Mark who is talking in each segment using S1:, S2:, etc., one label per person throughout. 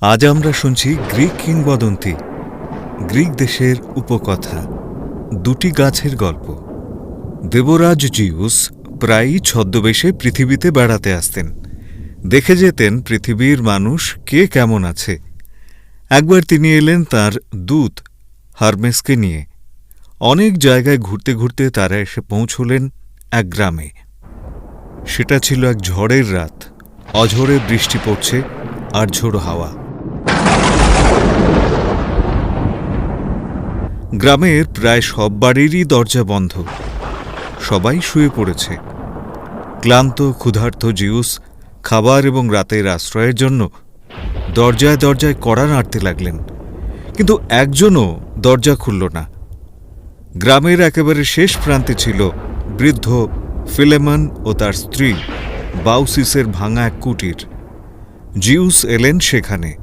S1: আজ আমরা শুনছি গ্রিক কিংবদন্তি, গ্রিক দেশের উপকথা, দুটি গাছের গল্প। দেবরাজ জিউস প্রায়ই ছদ্মবেশে পৃথিবীতে বেড়াতে আসতেন। দেখে যেতেন পৃথিবীর মানুষ কে কেমন আছে। একবার তিনি এলেন তার দূত, হারমেসকে নিয়ে। অনেক জায়গায় ঘুরতে ঘুরতে তারা এসে পৌঁছলেন এক গ্রামে। সেটা ছিল এক ঝড়ের রাত। অঝরে বৃষ্টি পড়ছে আর ঝোড়ো হাওয়া। গ্রামের প্রায় সব বাড়িরই দরজা বন্ধ। সবাই শুয়ে পড়েছে। ক্লান্ত, ক্ষুধার্ত জিউস খাবার এবং রাতের আশ্রয়ের জন্য দরজায় দরজায় কড়া নাড়তে লাগলেন। কিন্তু একজনও দরজা খুলল না। গ্রামের একেবারে শেষ প্রান্তে ছিল বৃদ্ধ ফিলেমন ও তার স্ত্রী বাউসিসের ভাঙা এক কুটির। জিউস এলেন সেখানে।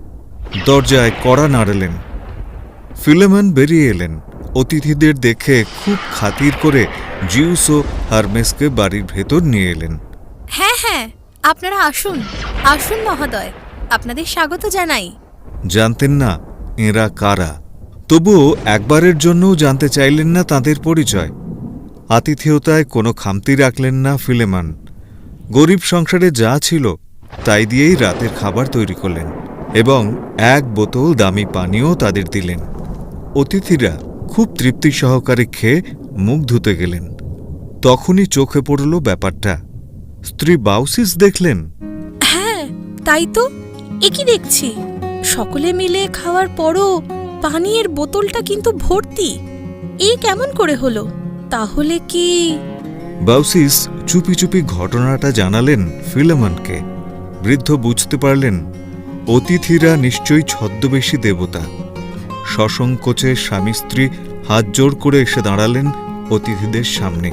S1: দরজায় কড়া নাড়লেন। ফিলেমন বেরিয়ে এলেন। অতিথিদের দেখে খুব খাতির করে জিউস ও হারমেসকে বাড়ির ভেতর নিয়ে এলেন।
S2: হ্যাঁ হ্যাঁ আপনারা আসুন। আসুন মহোদয় আপনাদের স্বাগত জানাই।
S1: জানতেন না এঁরা কারা। তবুও একবারের জন্যও জানতে চাইলেন না তাদের পরিচয়। আতিথেয়তায় কোনো খামতি রাখলেন না ফিলেমান। গরিব সংসারে যা ছিল তাই দিয়েই রাতের খাবার তৈরি করলেন এবং এক বোতল দামি পানীয় তাদের দিলেন। অতিথিরা খুব তৃপ্তি সহকারে খেয়ে মুখ ধুতে গেলেন। তখনই চোখে পড়ল ব্যাপারটা। স্ত্রী বাউসিস দেখলেন?
S2: হ্যাঁ তাই তো। একই দেখছি? সকলে মিলে খাওয়ার পরও পানীয়ের বোতলটা কিন্তু ভর্তি। এ কেমন করে হলো? তাহলে কি?
S1: বাউসিস চুপি চুপি ঘটনাটা জানালেন ফিলেমনকে। বৃদ্ধ বুঝতে পারলেন অতিথিরা নিশ্চয়ই ছদ্মবেশী দেবতা। সসংকোচে স্বামী স্ত্রী হাত জোড় করে এসে দাঁড়ালেন অতিথিদের সামনে।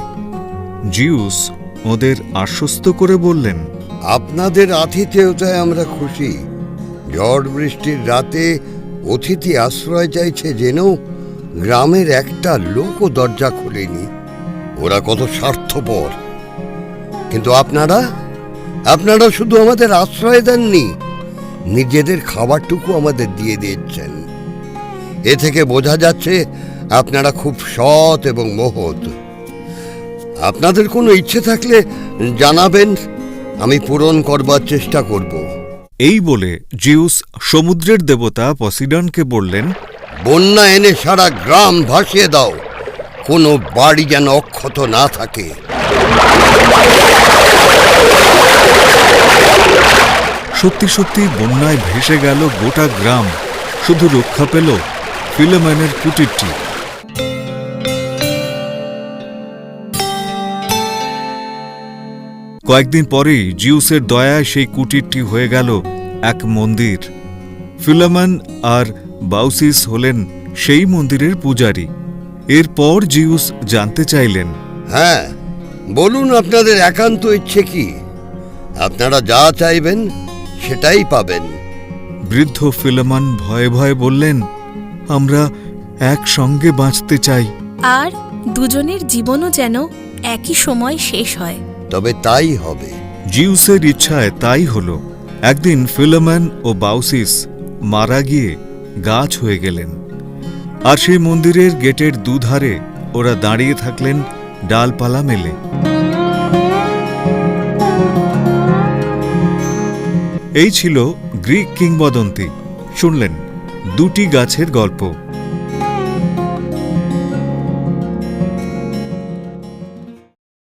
S1: জিউস ওদের আশ্বস্ত করে বললেন,
S3: আপনাদের আতিথেয়তায় আমরা খুশি। ঝড় বৃষ্টির রাতে অতিথি আশ্রয় চাইছে জেনেও গ্রামের একটা লোকও দরজা খোলেনি। ওরা কত স্বার্থপর। কিন্তু আপনারা আপনারা শুধু আমাদের আশ্রয় দেননি, নিজেদের খাবারটুকু আমাদের দিয়ে দিচ্ছেন। এ থেকে বোঝা যাচ্ছে আপনারা খুব সৎ এবং মহৎ। আপনাদের কোনো ইচ্ছে থাকলে জানাবেন আমি পূরণ করবার চেষ্টা করব।
S1: এই বলে জিউস সমুদ্রের দেবতা পসিডনকে বললেন
S3: বন্যা এনে সারা গ্রাম ভাসিয়ে দাও কোনো বাড়ি যেন অক্ষত না থাকে।
S1: সত্যি সত্যি বন্যায় ভেসে গেল গোটা গ্রাম শুধু রক্ষা পেল ফিলেমানের কুটিরটি কয়েকদিন পরেই জিউসের দয়ায় সেই কুটিরটি হয়ে গেল এক মন্দির। ফিলেমন আর বাউসিস হলেন সেই মন্দিরের পূজারী। এরপর জিউস জানতে চাইলেন
S3: হ্যাঁ বলুন আপনাদের একান্ত ইচ্ছে কি? আপনারা যা চাইবেন সেটাই পাবেন।
S1: বৃদ্ধ ফিলেমন ভয়ে ভয়ে বললেন আমরা একসঙ্গে বাঁচতে চাই।
S2: আর দুজনের জীবনও যেন একই সময় শেষ হয়।
S3: তবে তাই হবে।
S1: জিউসের ইচ্ছায় তাই হল। একদিন ফিলোম্যান ও বাউসিস মারা গিয়ে গাছ হয়ে গেলেন। আর সেই মন্দিরের গেটের দুধারে ওরা দাঁড়িয়ে থাকলেন ডালপালা মেলে। এই ছিল গ্রিক কিংবদন্তি। শুনলেন দুটি গাছের গল্প।